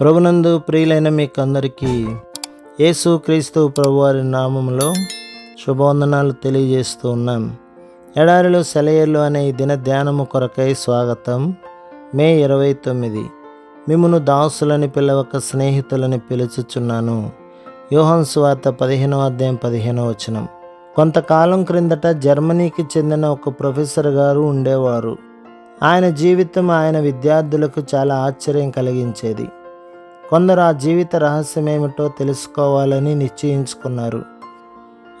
ప్రభునందు ప్రియులైన మీకు అందరికీ యేసు క్రీస్తు ప్రభువారి నామములో శుభవందనాలు తెలియజేస్తూ ఉన్నాం. ఎడారిలో సెలయేళ్ళు అనే ఈ దిన ధ్యానము కొరకై స్వాగతం మే ఇరవై తొమ్మిది. మిమ్మును దాసులని పిలవక స్నేహితులని పిలుచుచున్నాను. యోహన్ సువార్త పదిహేనో అధ్యాయం పదిహేనో వచనం. కొంతకాలం క్రిందట జర్మనీకి చెందిన ఒక ప్రొఫెసర్ గారు ఉండేవారు. ఆయన జీవితం ఆయన విద్యార్థులకు చాలా ఆశ్చర్యం కలిగించేది. కొందరు ఆ జీవిత రహస్యం ఏమిటో తెలుసుకోవాలని నిశ్చయించుకున్నారు.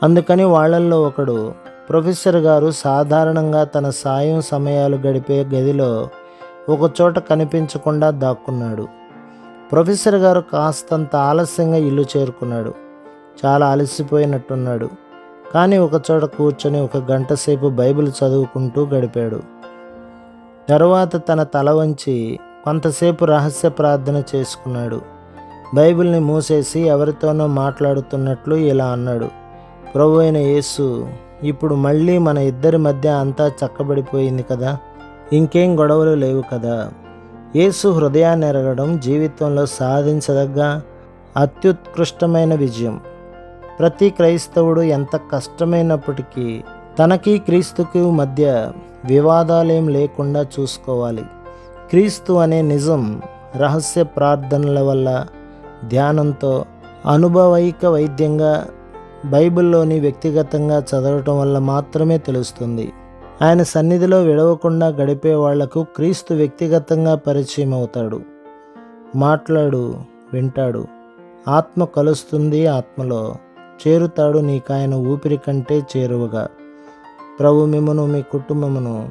అందుకని వాళ్ళల్లో ఒకడు ప్రొఫెసర్ గారు సాధారణంగా తన సాయం సమయాలు గడిపే గదిలో ఒకచోట కనిపించకుండా దాక్కున్నాడు. ప్రొఫెసర్ గారు కాస్తంత ఆలస్యంగా ఇల్లు చేరుకున్నాడు. చాలా అలసిపోయినట్టున్నాడు. కానీ ఒకచోట కూర్చొని ఒక గంట సేపు బైబిల్ చదువుకుంటూ గడిపాడు. తరువాత తన తల వంచి కొంతసేపు రహస్య ప్రార్థన చేసుకున్నాడు. బైబిల్ని మూసేసి ఎవరితోనో మాట్లాడుతున్నట్లు ఇలా అన్నాడు. ప్రభు అయిన యేసు ఇప్పుడు మళ్ళీ మన ఇద్దరి మధ్య అంతా చక్కబడిపోయింది కదా? ఇంకేం గొడవలు లేవు కదా? యేసు హృదయాన్ని ఎరగడం జీవితంలో సాధించదగ్గ అత్యుత్కృష్టమైన విజయం. ప్రతి క్రైస్తవుడు ఎంత కష్టమైనప్పటికీ తనకి క్రీస్తుకు మధ్య వివాదాలేం లేకుండా చూసుకోవాలి. క్రీస్తు అనే నిజం రహస్య ప్రార్థనల వల్ల ధ్యానంతో అనుభవైక వైద్యంగా బైబిల్లోని వ్యక్తిగతంగా చదవటం వల్ల మాత్రమే తెలుస్తుంది. ఆయన సన్నిధిలో విడవకుండా గడిపే వాళ్ళకు క్రీస్తు వ్యక్తిగతంగా పరిచయం అవుతాడు. మాట్లాడు వింటాడు. ఆత్మ కలుస్తుంది ఆత్మలో. చేరుతాడు నీకాయన ఊపిరి కంటే చేరువగా. ప్రభు మిమ్మను మీ కుటుంబమును